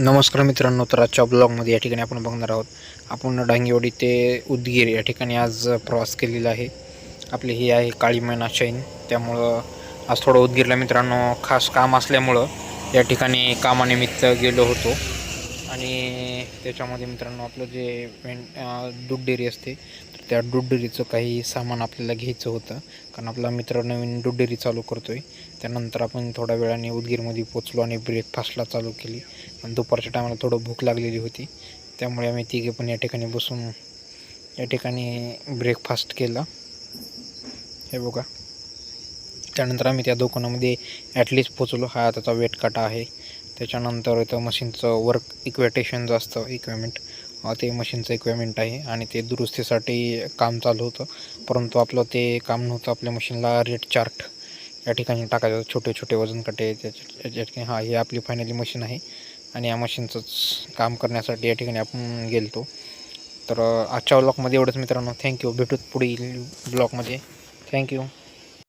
नमस्कार मित्रांनो तर आजच्या ब्लॉगमध्ये या ठिकाणी आपण बघणार आहोत आपण डांगेवाडी ते उदगीर या ठिकाणी आज प्रवास केलेला आहे. आपली ही आहे काळी मैना शैन त्यामुळं आज थोडं उदगीरला मित्रांनो खास काम असल्यामुळं या ठिकाणी कामानिमित्त गेलो होतो. आणि त्याच्यामध्ये मित्रांनो आपलं जे मेन दूध डेअरी असते त्या दूध डेअरीचं काही सामान आपल्याला घ्यायचं होतं. कारण आपला मित्र नवीन दूध डेअरी चालू करतो आहे त्यानंतर आपण थोड्या वेळाने उदगीरमध्ये पोचलो आणि ब्रेकफास्टला चालू केली. आणि दुपारच्या टायमाला थोडं भूक लागलेली होती. त्यामुळे आम्ही तिघे पण या ठिकाणी बसून या ठिकाणी ब्रेकफास्ट केला. हे बघा. त्यानंतर आम्ही त्या दुकानामध्ये ॲटलिस्ट पोचलो हा त्याचा वेट काटा आहे. त्याच्यानंतर इथं मशीनचं वर्क इक्वेटेशन जे असतं इक्विपमेंट ते मशीनचं इक्विपमेंट आहे आणि ते दुरुस्तीसाठी काम चालू होतं. परंतु आपलं ते काम नव्हतं आपल्या मशीनला रेट चार्ट या ठिकाणी टाकायचं. छोटे छोटे वजन काटे त्याच्या ठिकाणी हां ही आपली फायनली मशीन आहे. आणि या मशीनचंच काम करण्यासाठी या ठिकाणी आपण गेलतो. तर आजच्या ब्लॉगमध्ये एवढंच मित्रांनो. थँक्यू भेटूत पुढील ब्लॉगमध्ये थँक्यू